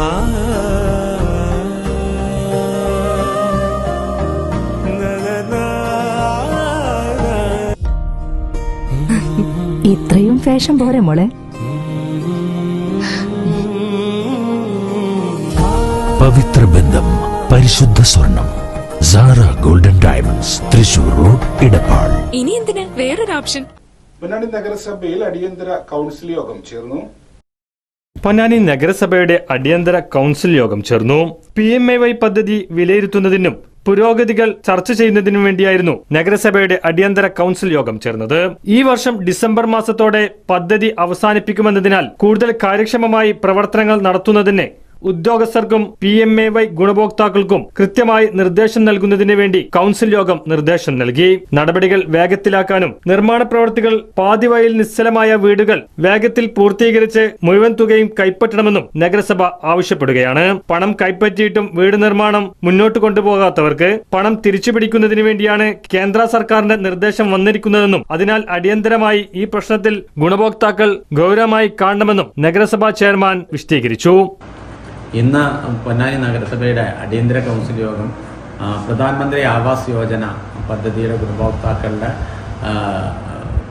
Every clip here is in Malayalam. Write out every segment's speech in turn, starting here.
ഇത്രയും ഫാഷൻ പോരെ മോളെ. പവിത്ര ബന്ധം പരിശുദ്ധ സ്വർണം Sara golden diamonds Thrissur road Edappal ഇനി എന്തിനാ? വേറൊരു ഓപ്ഷൻ. പൊന്നാടി നഗരസഭയിൽ അടിയന്തര കൗൺസിൽ യോഗം ചേർന്നു. പൊന്നാനി നഗരസഭയുടെ അടിയന്തര കൗൺസിൽ യോഗം ചേർന്നു. പി എം എ വൈ പദ്ധതി വിലയിരുത്തുന്നതിനും പുരോഗതികൾ ചർച്ച ചെയ്യുന്നതിനും വേണ്ടിയായിരുന്നു നഗരസഭയുടെ അടിയന്തര കൗൺസിൽ യോഗം ചേർന്നത്. ഈ വർഷം ഡിസംബർ മാസത്തോടെ പദ്ധതി അവസാനിപ്പിക്കുമെന്നതിനാൽ കൂടുതൽ കാര്യക്ഷമമായി പ്രവർത്തനങ്ങൾ നടത്തുന്നതിന് ഉദ്യോഗസ്ഥർക്കും പി എം എ വൈ ഗുണഭോക്താക്കൾക്കും കൃത്യമായി നിർദ്ദേശം നൽകുന്നതിന് വേണ്ടി കൗൺസിൽ യോഗം നിർദ്ദേശം നൽകി. നടപടികൾ വേഗത്തിലാക്കാനും നിർമ്മാണ പ്രവർത്തികൾ പാതിവഴിയിൽ നിശ്ചലമായ വീടുകൾ വേഗത്തിൽ പൂർത്തീകരിച്ച് മുഴുവൻ തുകയും കൈപ്പറ്റണമെന്നും നഗരസഭ ആവശ്യപ്പെടുകയാണ്. പണം കൈപ്പറ്റിയിട്ടും വീട് നിർമ്മാണം മുന്നോട്ട് കൊണ്ടുപോകാത്തവർക്ക് പണം തിരിച്ചുപിടിക്കുന്നതിന് വേണ്ടിയാണ് കേന്ദ്ര സർക്കാരിന്റെ നിർദ്ദേശം വന്നിരിക്കുന്നതെന്നും അതിനാൽ അടിയന്തരമായി ഈ പ്രശ്നത്തിൽ ഗുണഭോക്താക്കൾ ഗൗരവമായി കാണണമെന്നും നഗരസഭാ ചെയർമാൻ വിശദീകരിച്ചു. ഇന്ന് പൊന്നാനി നഗരസഭയുടെ അടിയന്തര കൗൺസിൽ യോഗം പ്രധാനമന്ത്രി ആവാസ് യോജന പദ്ധതിയുടെ ഗുണഭോക്താക്കളുടെ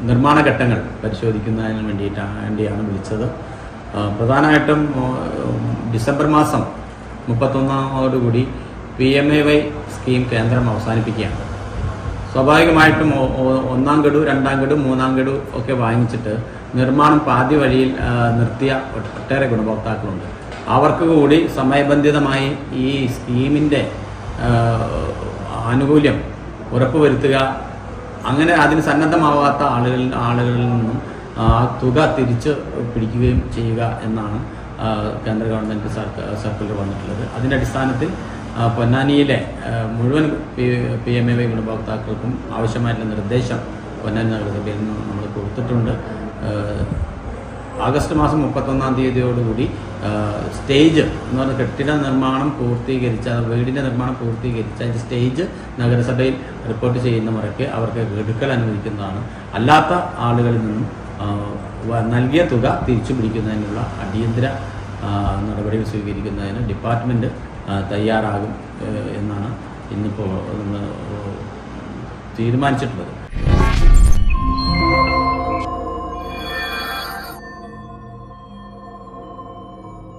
നിർമ്മാണ ഘട്ടങ്ങൾ പരിശോധിക്കുന്നതിന് വേണ്ടിയിട്ടാണ് വേണ്ടിയാണ് വിളിച്ചത്. പ്രധാനമായിട്ടും ഡിസംബർ മാസം മുപ്പത്തൊന്നാമതോടുകൂടി P M A Y scheme കേന്ദ്രം അവസാനിപ്പിക്കുകയാണ്. സ്വാഭാവികമായിട്ടും ഒന്നാം ഗഡു രണ്ടാം ഗഡു മൂന്നാം ഗഡു ഒക്കെ വാങ്ങിച്ചിട്ട് നിർമ്മാണം പാതി വഴിയിൽ നിർത്തിയ ഒട്ടേറെ ഗുണഭോക്താക്കളുണ്ട്. അവർക്ക് കൂടി സമയബന്ധിതമായി ഈ സ്കീമിന്റെ ആനുകൂല്യം ഉറപ്പുവരുത്തുക. അങ്ങനെ അതിന് സന്നദ്ധമാവാത്ത ആളുകളിൽ ആളുകളിൽ നിന്നും ആ തുക തിരിച്ച് പിടിക്കുകയും ചെയ്യുക എന്നാണ് കേന്ദ്ര ഗവൺമെന്റ് സർക്കുലർ വന്നിട്ടുള്ളത്. അതിന്റെ അടിസ്ഥാനത്തിൽ പൊന്നാനിയിലെ മുഴുവൻ പി എം എ വൈ ഗുണഭോക്താക്കൾക്കും ആവശ്യമായിട്ടുള്ള നിർദ്ദേശം പൊന്നാനി നഗരസഭയിൽ നിന്ന് നമ്മൾ കൊടുത്തിട്ടുണ്ട്. ആഗസ്റ്റ് മാസം മുപ്പത്തൊന്നാം തീയതിയോടുകൂടി സ്റ്റേജ് എന്ന് പറഞ്ഞ കെട്ടിട നിർമ്മാണം പൂർത്തീകരിച്ച വീടിന്റെ നിർമ്മാണം പൂർത്തീകരിച്ച അതിന്റെ സ്റ്റേജ് നഗരസഭയിൽ റിപ്പോർട്ട് ചെയ്യുന്ന മുറയ്ക്ക് അവർക്ക് ഗഡുക്കൾ അനുവദിക്കുന്നതാണ് അല്ലാത്ത ആളുകളിൽ നിന്നും നൽകിയ തുക തിരിച്ചു പിടിക്കുന്നതിനുള്ള അടിയന്തര നടപടികൾ സ്വീകരിക്കുന്നതിന് ഡിപ്പാർട്ട്മെന്റ് തയ്യാറാകും എന്നാണ് ഇന്നിപ്പോൾ തീരുമാനിച്ചിട്ടുള്ളത്.